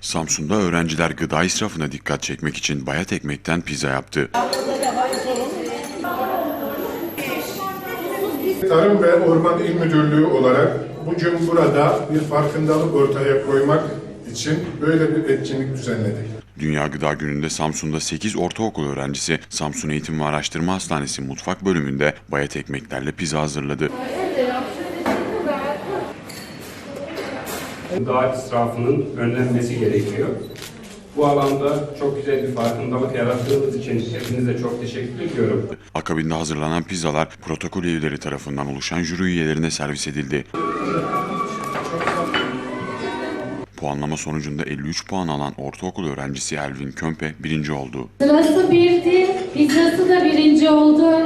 Samsun'da öğrenciler gıda israfına dikkat çekmek için bayat ekmekten pizza yaptı. Tarım ve Orman İl Müdürlüğü olarak bugün burada bir farkındalık ortaya koymak için böyle bir etkinlik düzenledik. Dünya Gıda Günü'nde Samsun'da 8 ortaokul öğrencisi Samsun Eğitim ve Araştırma Hastanesi mutfak bölümünde bayat ekmeklerle pizza hazırladı. Gıda israfının önlenmesi gerekiyor. Bu alanda çok güzel bir farkındalık yarattığınız için hepinize çok teşekkür ediyorum. Akabinde hazırlanan pizzalar protokol üyeleri tarafından oluşan jüri üyelerine servis edildi. Puanlama sonucunda 53 puan alan ortaokul öğrencisi Elvin Kömpe birinci oldu. Sırası birdi, pizzası da birinci oldu.